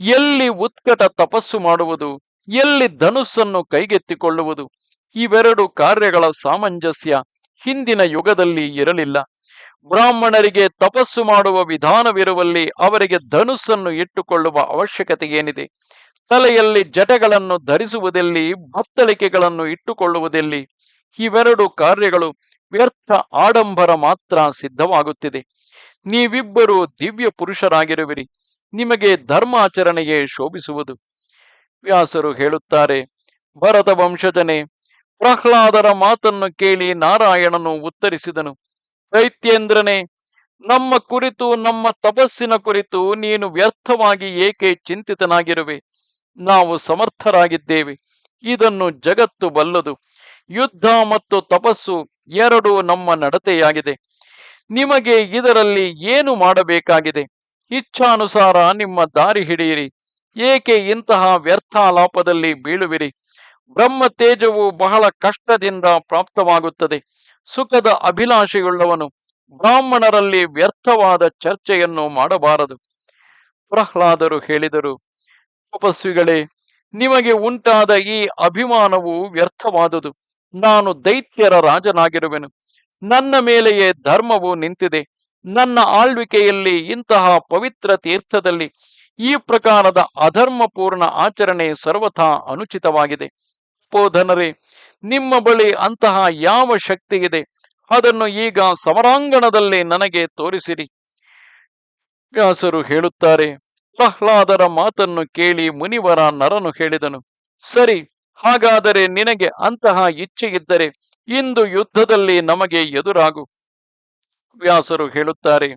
ಎಲ್ಲಿ ಉತ್ಕಟ ತಪಸ್ಸು ಮಾಡುವುದು, ಎಲ್ಲಿ ಧನುಸ್ಸನ್ನು ಕೈಗೆತ್ತಿಕೊಳ್ಳುವುದು, ಇವೆರಡು ಕಾರ್ಯಗಳ ಸಾಮಂಜಸ್ಯ ಹಿಂದಿನ ಯುಗದಲ್ಲಿ ಇರಲಿಲ್ಲ. ಬ್ರಾಹ್ಮಣರಿಗೆ ತಪಸ್ಸು ಮಾಡುವ ವಿಧಾನವಿರುವಲ್ಲಿ ಅವರಿಗೆ ಧನುಸ್ಸನ್ನು ಇಟ್ಟುಕೊಳ್ಳುವ ಅವಶ್ಯಕತೆ ಏನಿದೆ ತಲೆಯಲ್ಲಿ ಜಟಗಳನ್ನು ಧರಿಸುವುದೆಲ್ಲಿ ಬತ್ತಳಿಕೆಗಳನ್ನು ಇಟ್ಟುಕೊಳ್ಳುವುದೆಲ್ಲಿ, ಇವೆರಡು ಕಾರ್ಯಗಳು ವ್ಯರ್ಥ ಆಡಂಬರ ಮಾತ್ರ ಸಿದ್ಧವಾಗುತ್ತಿದೆ. ನೀವಿಬ್ಬರು ದಿವ್ಯ ಪುರುಷರಾಗಿರುವಿರಿ. ನಿಮಗೆ ಧರ್ಮಾಚರಣೆಯೇ ಶೋಭಿಸುವುದು. ವ್ಯಾಸರು ಹೇಳುತ್ತಾರೆ, ಭರತ ವಂಶಜನೆ, ಪ್ರಹ್ಲಾದರ ಮಾತನ್ನು ಕೇಳಿ ನಾರಾಯಣನು ಉತ್ತರಿಸಿದನು. ದೈತ್ಯೇಂದ್ರನೇ ನಮ್ಮ ಕುರಿತು, ನಮ್ಮ ತಪಸ್ಸಿನ ಕುರಿತು ನೀನು ವ್ಯರ್ಥವಾಗಿ ಏಕೆ ಚಿಂತಿತನಾಗಿರುವೆ? ನಾವು ಸಮರ್ಥರಾಗಿದ್ದೇವೆ. ಇದನ್ನು ಜಗತ್ತು ಬಲ್ಲದು. ಯುದ್ಧ ಮತ್ತು ತಪಸ್ಸು ಎರಡೂ ನಮ್ಮ ನಡತೆಯಾಗಿದೆ. ನಿಮಗೆ ಇದರಲ್ಲಿ ಏನು ಮಾಡಬೇಕಾಗಿದೆ? ಇಚ್ಛಾನುಸಾರ ನಿಮ್ಮ ದಾರಿ ಹಿಡಿಯಿರಿ. ಏಕೆ ಇಂತಹ ವ್ಯರ್ಥಾಲಾಪದಲ್ಲಿ ಬೀಳುವಿರಿ? ಬ್ರಹ್ಮ ತೇಜವು ಬಹಳ ಕಷ್ಟದಿಂದ ಪ್ರಾಪ್ತವಾಗುತ್ತದೆ. ಸುಖದ ಅಭಿಲಾಷೆಯುಳ್ಳವನು ಬ್ರಾಹ್ಮಣರಲ್ಲಿ ವ್ಯರ್ಥವಾದ ಚರ್ಚೆಯನ್ನು ಮಾಡಬಾರದು. ಪ್ರಹ್ಲಾದರು ಹೇಳಿದರು ತಪಸ್ವಿಗಳೇ, ನಿಮಗೆ ಉಂಟಾದ ಈ ಅಭಿಮಾನವು ವ್ಯರ್ಥವಾದುದು. ನಾನು ದೈತ್ಯರ ರಾಜನಾಗಿರುವೆನು. ನನ್ನ ಮೇಲೆಯೇ ಧರ್ಮವು ನಿಂತಿದೆ. ನನ್ನ ಆಳ್ವಿಕೆಯಲ್ಲಿ ಇಂತಹ ಪವಿತ್ರ ತೀರ್ಥದಲ್ಲಿ ಈ ಪ್ರಕಾರದ ಅಧರ್ಮಪೂರ್ಣ ಆಚರಣೆ ಸರ್ವಥಾ ಅನುಚಿತವಾಗಿದೆ. ಪೋಧನರೇ ನಿಮ್ಮ ಬಳಿ ಅಂತಹ ಯಾವ ಶಕ್ತಿ ಇದೆ? ಅದನ್ನು ಈಗ ಸಮರಾಂಗಣದಲ್ಲಿ ನನಗೆ ತೋರಿಸಿರಿ. ವ್ಯಾಸರು ಹೇಳುತ್ತಾರೆ ಪ್ರಹ್ಲಾದರ ಮಾತನ್ನು ಕೇಳಿ ಮುನಿವರ ನರನು ಹೇಳಿದನು, ಸರಿ, ಹಾಗಾದರೆ ನಿನಗೆ ಅಂತಹ ಇಚ್ಛೆಯಿದ್ದರೆ ಇಂದು ಯುದ್ಧದಲ್ಲಿ ನಮಗೆ ಎದುರಾಗು. ವ್ಯಾಸರು ಹೇಳುತ್ತಾರೆ,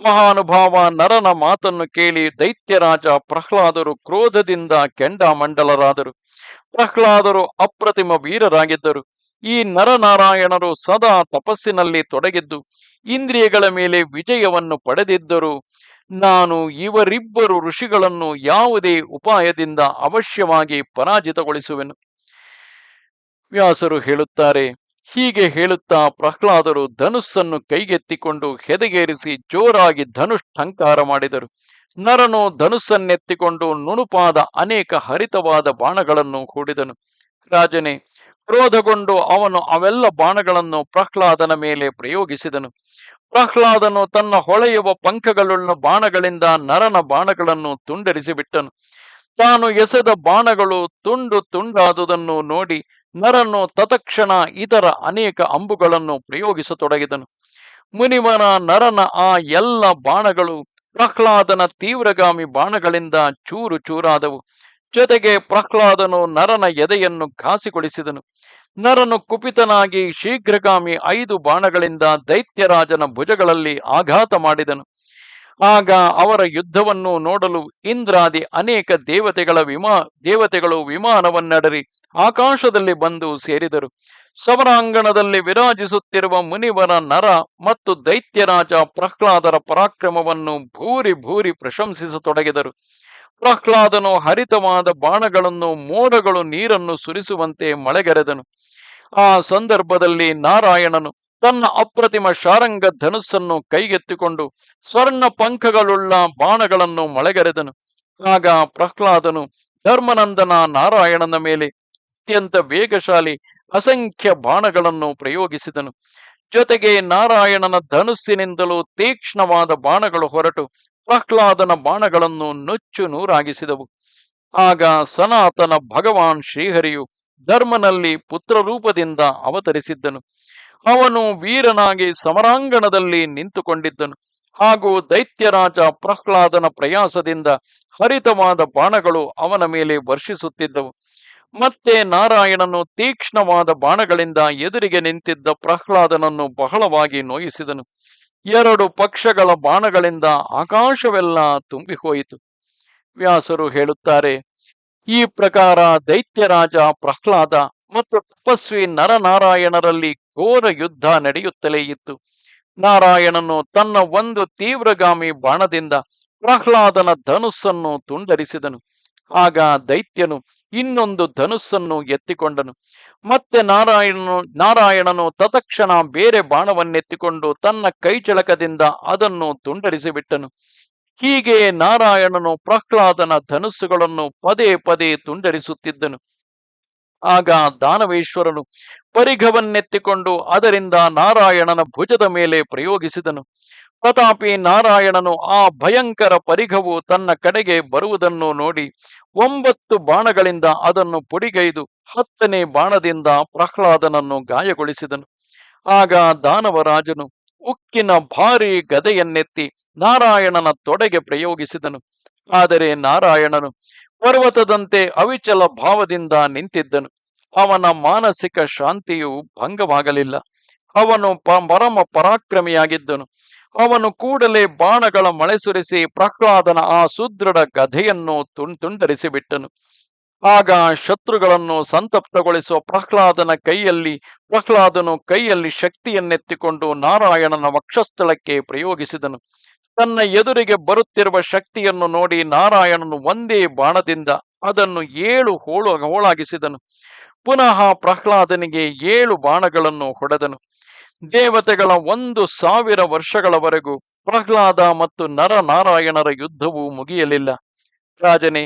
ಮಹಾನುಭಾವ ನರನ ಮಾತನ್ನು ಕೇಳಿ ದೈತ್ಯರಾಜ ಪ್ರಹ್ಲಾದರು ಕ್ರೋಧದಿಂದ ಕೆಂಡಾಮಂಡಲರಾದರು. ಪ್ರಹ್ಲಾದರು ಅಪ್ರತಿಮ ವೀರರಾಗಿದ್ದರು. ಈ ನರನಾರಾಯಣರು ಸದಾ ತಪಸ್ಸಿನಲ್ಲಿ ತೊಡಗಿದ್ದು, ಇಂದ್ರಿಯಗಳ ಮೇಲೆ ವಿಜಯವನ್ನು ಪಡೆದಿದ್ದರು ನಾನು ಇವರಿಬ್ಬರು ಋಷಿಗಳನ್ನು ಯಾವುದೇ ಉಪಾಯದಿಂದ ಅವಶ್ಯವಾಗಿ ಪರಾಜಿತಗೊಳಿಸುವೆನು. ವ್ಯಾಸರು ಹೇಳುತ್ತಾರೆ, ಹೀಗೆ ಹೇಳುತ್ತಾ ಪ್ರಹ್ಲಾದರು ಧನುಸ್ಸನ್ನು ಕೈಗೆತ್ತಿಕೊಂಡು ಹೆದಗೇರಿಸಿ ಜೋರಾಗಿ ಧನುಷ್ಠಂಕಾರ ಮಾಡಿದರು. ನರನು ಧನುಸ್ಸನ್ನೆತ್ತಿಕೊಂಡು ನುಣುಪಾದ ಅನೇಕ ಹರಿತವಾದ ಬಾಣಗಳನ್ನು ಹೂಡಿದನು. ರಾಜನೇ ಕ್ರೋಧಗೊಂಡು ಅವನು ಅವೆಲ್ಲ ಬಾಣಗಳನ್ನು ಪ್ರಹ್ಲಾದನ ಮೇಲೆ ಪ್ರಯೋಗಿಸಿದನು. ಪ್ರಹ್ಲಾದನು ತನ್ನ ಹೊಳೆಯುವ ಪಂಖಗಳುಳ್ಳ ಬಾಣಗಳಿಂದ ನರನ ಬಾಣಗಳನ್ನು ತುಂಡರಿಸಿ ಬಿಟ್ಟನು ತಾನು ಎಸೆದ ಬಾಣಗಳು ತುಂಡು ತುಂಡಾದುದನ್ನು ನೋಡಿ ನರನು ತತಕ್ಷಣ ಇತರ ಅನೇಕ ಅಂಬುಗಳನ್ನು ಪ್ರಯೋಗಿಸತೊಡಗಿದನು. ಮುನಿವನ ನರನ ಆ ಎಲ್ಲ ಬಾಣಗಳು ಪ್ರಹ್ಲಾದನ ತೀವ್ರಗಾಮಿ ಬಾಣಗಳಿಂದ ಚೂರು ಚೂರಾದವು. ಜೊತೆಗೆ ಪ್ರಹ್ಲಾದನು ನರನ ಎದೆಯನ್ನು ಘಾಸಿಗೊಳಿಸಿದನು ನರನು ಕುಪಿತನಾಗಿ ಶೀಘ್ರಗಾಮಿ ಐದು ಬಾಣಗಳಿಂದ ದೈತ್ಯರಾಜನ ಭುಜಗಳಲ್ಲಿ ಆಘಾತ ಮಾಡಿದನು. ಆಗ ಅವರ ಯುದ್ಧವನ್ನು ನೋಡಲು ಇಂದ್ರಾದಿ ಅನೇಕ ದೇವತೆಗಳ ವಿಮಾ, ದೇವತೆಗಳು ವಿಮಾನವನ್ನಡರಿ ಆಕಾಶದಲ್ಲಿ ಬಂದು ಸೇರಿದರು. ಸಮರಾಂಗಣದಲ್ಲಿ ವಿರಾಜಿಸುತ್ತಿರುವ ಮುನಿವರ ನರ ಮತ್ತು ದೈತ್ಯರಾಜ ಪ್ರಹ್ಲಾದರ ಪರಾಕ್ರಮವನ್ನು ಭೂರಿ ಭೂರಿ ಪ್ರಶಂಸಿಸತೊಡಗಿದರು. ಪ್ರಹ್ಲಾದನು ಹರಿತವಾದ ಬಾಣಗಳನ್ನು, ಮೋಡಗಳು, ನೀರನ್ನು ಸುರಿಸುವಂತೆ ಮಳೆಗರೆದನು. ಆ ಸಂದರ್ಭದಲ್ಲಿ ನಾರಾಯಣನು ತನ್ನ ಅಪ್ರತಿಮ ಶಾರಂಗ ಧನುಸ್ಸನ್ನು ಕೈಗೆತ್ತಿಕೊಂಡು ಸ್ವರ್ಣ ಪಂಖಗಳುಳ್ಳ ಬಾಣಗಳನ್ನು ಮಳೆಗರೆದನು. ಆಗ ಪ್ರಹ್ಲಾದನು ಧರ್ಮನಂದನ ನಾರಾಯಣನ ಮೇಲೆ ಅತ್ಯಂತ ವೇಗಶಾಲಿ ಅಸಂಖ್ಯ ಬಾಣಗಳನ್ನು ಪ್ರಯೋಗಿಸಿದನು. ಜೊತೆಗೆ ನಾರಾಯಣನ ಧನುಸ್ಸಿನಿಂದಲೂ ತೀಕ್ಷ್ಣವಾದ ಬಾಣಗಳು ಹೊರಟು. ಪ್ರಹ್ಲಾದನ ಬಾಣಗಳನ್ನು ನುಚ್ಚು ನೂರಾಗಿಸಿದವು. ಆಗ ಸನಾತನ ಭಗವಾನ್ ಶ್ರೀಹರಿಯು ಧರ್ಮನಲ್ಲಿ ಪುತ್ರ ರೂಪದಿಂದ ಅವತರಿಸಿದ್ದನು. ಅವನು ವೀರನಾಗಿ ಸಮರಾಂಗಣದಲ್ಲಿ ನಿಂತುಕೊಂಡಿದ್ದನು. ಹಾಗೂ ದೈತ್ಯರಾಜ ಪ್ರಹ್ಲಾದನ ಪ್ರಯಾಸದಿಂದ ಹರಿತವಾದ ಬಾಣಗಳು ಅವನ ಮೇಲೆ ವರ್ಷಿಸುತ್ತಿದ್ದವು. ಮತ್ತೆ ನಾರಾಯಣನು ತೀಕ್ಷ್ಣವಾದ ಬಾಣಗಳಿಂದ ಎದುರಿಗೆ ನಿಂತಿದ್ದ ಪ್ರಹ್ಲಾದನನ್ನು ಬಹಳವಾಗಿ ನೋಯಿಸಿದನು. ಎರಡು ಪಕ್ಷಗಳ ಬಾಣಗಳಿಂದ ಆಕಾಶವೆಲ್ಲ ತುಂಬಿಹೋಯಿತು. ವ್ಯಾಸರು ಹೇಳುತ್ತಾರೆ, ಈ ಪ್ರಕಾರ ದೈತ್ಯರಾಜ ಪ್ರಹ್ಲಾದ ಮತ್ತು ತಪಸ್ವಿ ನರನಾರಾಯಣರಲ್ಲಿ ಘೋರ ಯುದ್ಧ ನಡೆಯುತ್ತಲೇ ಇತ್ತು. ನಾರಾಯಣನು ತನ್ನ ಒಂದು ತೀವ್ರಗಾಮಿ ಬಾಣದಿಂದ ಪ್ರಹ್ಲಾದನ ಧನುಸ್ಸನ್ನು ತುಂಡರಿಸಿದನು. ಆಗ ದೈತ್ಯನು ಇನ್ನೊಂದು ಧನುಸ್ಸನ್ನು ಎತ್ತಿಕೊಂಡನು. ಮತ್ತೆ ನಾರಾಯಣನು ನಾರಾಯಣನು ತತಕ್ಷಣ ಬೇರೆ ಬಾಣವನ್ನೆತ್ತಿಕೊಂಡು ತನ್ನ ಕೈಚಳಕದಿಂದ ಅದನ್ನು ತುಂಡರಿಸಿಬಿಟ್ಟನು. ಹೀಗೆ ನಾರಾಯಣನು ಪ್ರಹ್ಲಾದನ ಧನುಸ್ಸುಗಳನ್ನು ಪದೇ ಪದೇ ತುಂಡರಿಸುತ್ತಿದ್ದನು. ಆಗ ದಾನವೇಶ್ವರನು ಪರಿಘವನ್ನೆತ್ತಿಕೊಂಡು ಅದರಿಂದ ನಾರಾಯಣನ ಭುಜದ ಮೇಲೆ ಪ್ರಯೋಗಿಸಿದನು. ಪ್ರತಾಪಿ ನಾರಾಯಣನು ಆ ಭಯಂಕರ ಪರಿಘವು ತನ್ನ ಕಡೆಗೆ ಬರುವುದನ್ನು ನೋಡಿ ಒಂಬತ್ತು ಬಾಣಗಳಿಂದ ಅದನ್ನು ಪುಡಿಗೈದು ಹತ್ತನೇ ಬಾಣದಿಂದ ಪ್ರಹ್ಲಾದನನ್ನು ಗಾಯಗೊಳಿಸಿದನು. ಆಗ ದಾನವರಾಜನು ಉಕ್ಕಿನ ಭಾರಿ ಗದೆಯನ್ನೆತ್ತಿ ನಾರಾಯಣನ ತೊಡೆಗೆ ಪ್ರಯೋಗಿಸಿದನು. ಆದರೆ ನಾರಾಯಣನು ಪರ್ವತದಂತೆ ಅವಿಚಲ ಭಾವದಿಂದ ನಿಂತಿದ್ದನು. ಅವನ ಮಾನಸಿಕ ಶಾಂತಿಯು ಭಂಗವಾಗಲಿಲ್ಲ. ಅವನು ಪರಮ ಪರಾಕ್ರಮಿಯಾಗಿದ್ದನು. ಅವನು ಕೂಡಲೇ ಬಾಣಗಳ ಮಳೆ ಸುರಿಸಿ ಪ್ರಹ್ಲಾದನ ಆ ಸುದೃಢ ಗಧೆಯನ್ನು ತುಂ ತುಂಡರಿಸಿ ಬಿಟ್ಟನು ಆಗ ಶತ್ರುಗಳನ್ನು ಸಂತಪ್ತಗೊಳಿಸುವ ಪ್ರಹ್ಲಾದನ ಕೈಯಲ್ಲಿ, ಪ್ರಹ್ಲಾದನು ಕೈಯಲ್ಲಿ ಶಕ್ತಿಯನ್ನೆತ್ತಿಕೊಂಡು ನಾರಾಯಣನ ವಕ್ಷಸ್ಥಳಕ್ಕೆ ಪ್ರಯೋಗಿಸಿದನು. ತನ್ನ ಎದುರಿಗೆ ಬರುತ್ತಿರುವ ಶಕ್ತಿಯನ್ನು ನೋಡಿ ನಾರಾಯಣನು ಒಂದೇ ಬಾಣದಿಂದ ಅದನ್ನು ಏಳು ಹೋಳು, ಹೋಳಾಗಿಸಿದನು. ಪುನಃ ಪ್ರಹ್ಲಾದನಿಗೆ ಏಳು ಬಾಣಗಳನ್ನು ಹೊಡೆದನು. ದೇವತೆಗಳ ಒಂದು ಸಾವಿರ ವರ್ಷಗಳವರೆಗೂ ಪ್ರಹ್ಲಾದ ಮತ್ತು ನರನಾರಾಯಣರ ಯುದ್ಧವು ಮುಗಿಯಲಿಲ್ಲ. ರಾಜನೇ,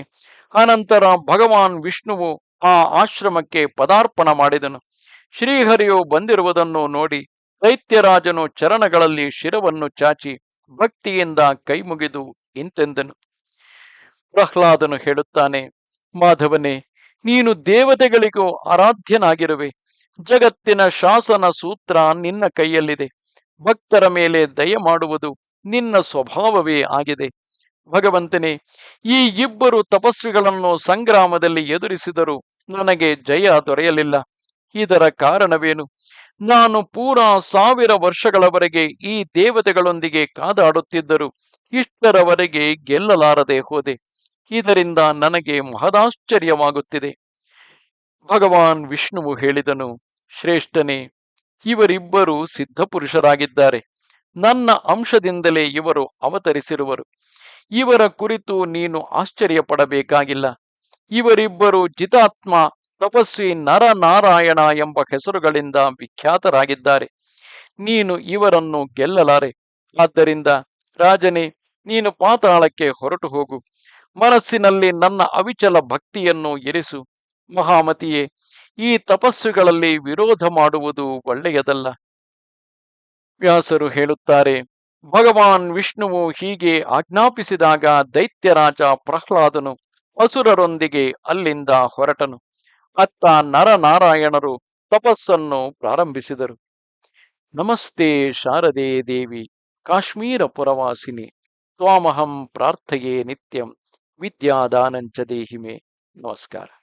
ಅನಂತರ ಭಗವಾನ್ ವಿಷ್ಣುವು ಆ ಆಶ್ರಮಕ್ಕೆ ಪದಾರ್ಪಣ ಮಾಡಿದನು. ಶ್ರೀಹರಿಯು ಬಂದಿರುವುದನ್ನು ನೋಡಿ ದೈತ್ಯರಾಜನು ಚರಣಗಳಲ್ಲಿ ಶಿರವನ್ನು ಚಾಚಿ ಭಕ್ತಿಯಿಂದ ಕೈಮುಗಿದು ಇಂತೆಂದನು. ಪ್ರಹ್ಲಾದನು ಹೇಳುತ್ತಾನೆ, ಮಾಧವನೇ, ನೀನು ದೇವತೆಗಳಿಗೂ ಆರಾಧ್ಯನಾಗಿರುವೆ. ಜಗತ್ತಿನ ಶಾಸನ ಸೂತ್ರ ನಿನ್ನ ಕೈಯಲ್ಲಿದೆ. ಭಕ್ತರ ಮೇಲೆ ದಯ ಮಾಡುವುದು ನಿನ್ನ ಸ್ವಭಾವವೇ ಆಗಿದೆ. ಭಗವಂತನೇ, ಈ ಇಬ್ಬರು ತಪಸ್ವಿಗಳನ್ನು ಸಂಗ್ರಾಮದಲ್ಲಿ ಎದುರಿಸಿದರು ನನಗೆ ಜಯ ದೊರೆಯಲಿಲ್ಲ. ಇದರ ಕಾರಣವೇನು? ನಾನು ಪೂರಾ ಸಾವಿರ ವರ್ಷಗಳವರೆಗೆ ಈ ದೇವತೆಗಳೊಂದಿಗೆ ಕಾದಾಡುತ್ತಿದ್ದರು ಇಷ್ಟರವರೆಗೆ ಗೆಲ್ಲಲಾರದೆ ಹೋದೆ. ಇದರಿಂದ ನನಗೆ ಮಹದಾಶ್ಚರ್ಯವಾಗುತ್ತಿದೆ. ಭಗವಾನ್ ವಿಷ್ಣುವು ಹೇಳಿದನು ಶ್ರೇಷ್ಠನೇ, ಇವರಿಬ್ಬರು ಸಿದ್ಧಪುರುಷರಾಗಿದ್ದಾರೆ. ನನ್ನ ಅಂಶದಿಂದಲೇ ಇವರು ಅವತರಿಸಿರುವರು. ಇವರ ಕುರಿತು ನೀನು ಆಶ್ಚರ್ಯ ಪಡಬೇಕಾಗಿಲ್ಲ ಇವರಿಬ್ಬರು ಜಿತಾತ್ಮ, ತಪಸ್ವಿ ನರನಾರಾಯಣ ಎಂಬ ಹೆಸರುಗಳಿಂದ ವಿಖ್ಯಾತರಾಗಿದ್ದಾರೆ. ನೀನು ಇವರನ್ನು ಗೆಲ್ಲಲಾರೆ. ಆದ್ದರಿಂದ, ರಾಜನೇ, ನೀನು ಪಾತಾಳಕ್ಕೆ ಹೊರಟು ಹೋಗು. ಮನಸ್ಸಿನಲ್ಲಿ ನನ್ನ ಅವಿಚಲ ಭಕ್ತಿಯನ್ನು ಇರಿಸು. ಮಹಾಮತಿಯೇ ಈ ತಪಸ್ಸುಗಳಲ್ಲಿ ವಿರೋಧ ಮಾಡುವುದು ಒಳ್ಳೆಯದಲ್ಲ. ವ್ಯಾಸರು ಹೇಳುತ್ತಾರೆ, ಭಗವಾನ್ ವಿಷ್ಣುವು ಹೀಗೆ ಆಜ್ಞಾಪಿಸಿದಾಗ ದೈತ್ಯರಾಜ ಪ್ರಹ್ಲಾದನು ಅಸುರರೊಂದಿಗೆ ಅಲ್ಲಿಂದ ಹೊರಟನು. ಅತ್ತ ನರನಾರಾಯಣರು ತಪಸ್ಸನ್ನು ಪ್ರಾರಂಭಿಸಿದರು. ನಮಸ್ತೆ ಶಾರದೆ ದೇವಿ, ಕಾಶ್ಮೀರ ಪುರವಾಸಿನಿ, ತ್ವಾಮಹಂ ಪ್ರಾರ್ಥಯೇ ನಿತ್ಯಂ ವಿದ್ಯಾದಾನಂಚ ದೇಹಿಮೆ. ನಮಸ್ಕಾರ.